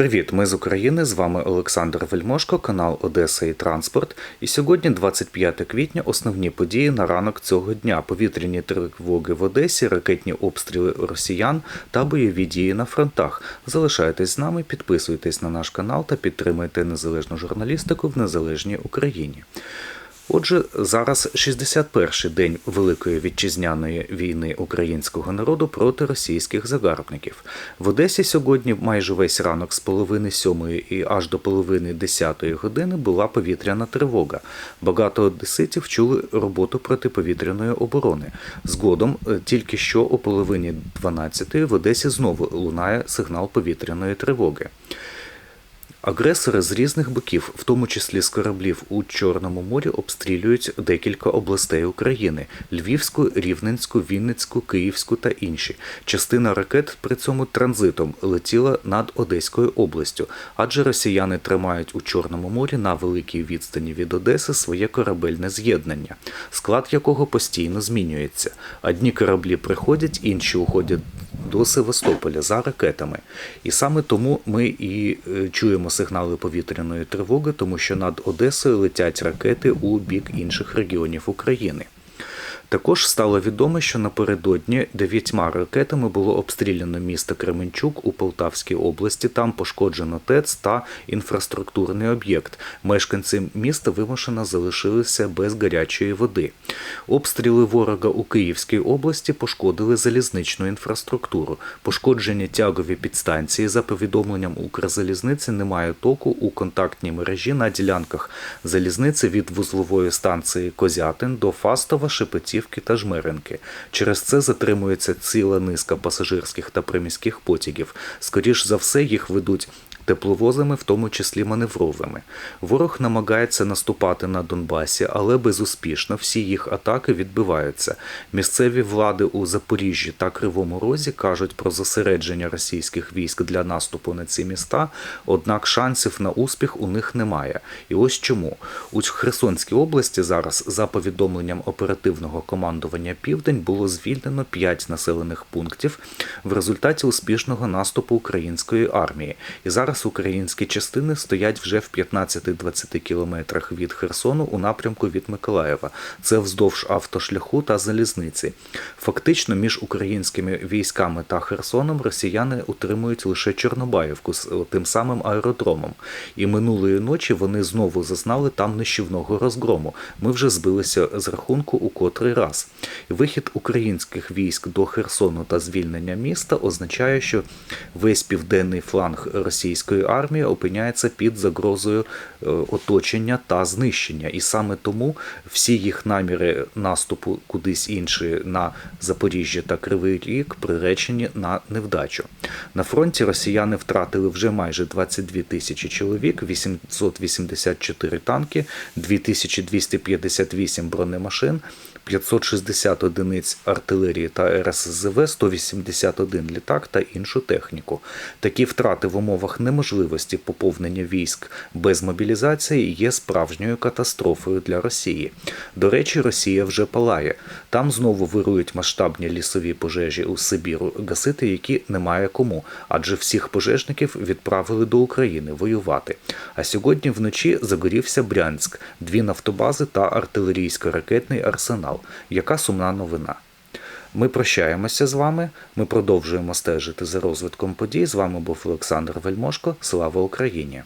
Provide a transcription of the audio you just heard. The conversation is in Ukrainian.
Привіт, ми з України. З вами Олександр Вельмошко, канал Одеса і Транспорт. І сьогодні, 25 квітня, основні події на ранок цього дня: повітряні тривоги в Одесі, ракетні обстріли росіян та бойові дії на фронтах. Залишайтесь з нами, підписуйтесь на наш канал та підтримуйте незалежну журналістику в незалежній Україні. Отже, зараз 61-й день Великої вітчизняної війни українського народу проти російських загарбників. В Одесі сьогодні майже весь ранок з половини сьомої і аж до половини десятої години була повітряна тривога. Багато одеситів чули роботу протиповітряної оборони. Згодом, е, тільки що о половині 12-ї в Одесі знову лунає сигнал повітряної тривоги. Агресори з різних боків, в тому числі з кораблів у Чорному морі, обстрілюють декілька областей України: Львівську, Рівненську, Вінницьку, Київську та інші. Частина ракет при цьому транзитом летіла над Одеською областю, адже росіяни тримають у Чорному морі на великій відстані від Одеси своє корабельне з'єднання, склад якого постійно змінюється. Одні кораблі приходять, інші уходять до Севастополя за ракетами. І саме тому ми і е, чуємо сигнали повітряної тривоги, тому що над Одесою летять ракети у бік інших регіонів України. Також стало відомо, що напередодні дев'ятьма ракетами було обстріляно місто Кременчук у Полтавській області. Там пошкоджено ТЕЦ та інфраструктурний об'єкт. Мешканці міста вимушено залишилися без гарячої води. Обстріли ворога у Київській області пошкодили залізничну інфраструктуру. Пошкоджені тягові підстанції за повідомленням Укрзалізниці немає току у контактній мережі на ділянках залізниці від вузлової станції Козятин до Фастова, Шепетівки та Жмеренки. Через це затримується ціла низка пасажирських та приміських потягів. Скоріш за все, їх ведуть тепловозами, в тому числі маневровими. Ворог намагається наступати на Донбасі, але безуспішно всі їх атаки відбиваються. Місцеві влади у Запоріжжі та Кривому Розі кажуть про зосередження російських військ для наступу на ці міста, однак шансів на успіх у них немає. І ось чому у Херсонській області зараз, за повідомленням оперативного командування Південь, було звільнено 5 населених пунктів в результаті успішного наступу української армії. І зараз Зараз українські частини стоять вже в 15-20 кілометрах від Херсону у напрямку від Миколаєва. Це вздовж автошляху та залізниці. Фактично, між українськими військами та Херсоном росіяни утримують лише Чорнобаївку з тим самим аеродромом. І минулої ночі вони знову зазнали там нищівного розгрому. Ми вже збилися з рахунку у котрий раз. Вихід українських військ до Херсону та звільнення міста означає, що весь південний фланг російської російської армії опиняється під загрозою е, оточення та знищення. І саме тому всі їх наміри наступу кудись інші на Запоріжжя та Кривий Ріг приречені на невдачу. На фронті росіяни втратили вже майже 22 тисячі чоловік, 884 танки, 2258 бронемашин. 560 одиниць артилерії та РСЗВ, 181 літак та іншу техніку. Такі втрати в умовах неможливості поповнення військ без мобілізації є справжньою катастрофою для Росії. До речі, Росія вже палає. Там знову вирують масштабні лісові пожежі у Сибіру, гасити, які немає кому, адже всіх пожежників відправили до України воювати. А сьогодні вночі загорівся Брянськ, дві нафтобази та артилерійсько-ракетний арсенал. Яка сумна новина? Ми прощаємося з вами. Ми продовжуємо стежити за розвитком подій. З вами був Олександр Вельмошко. Слава Україні!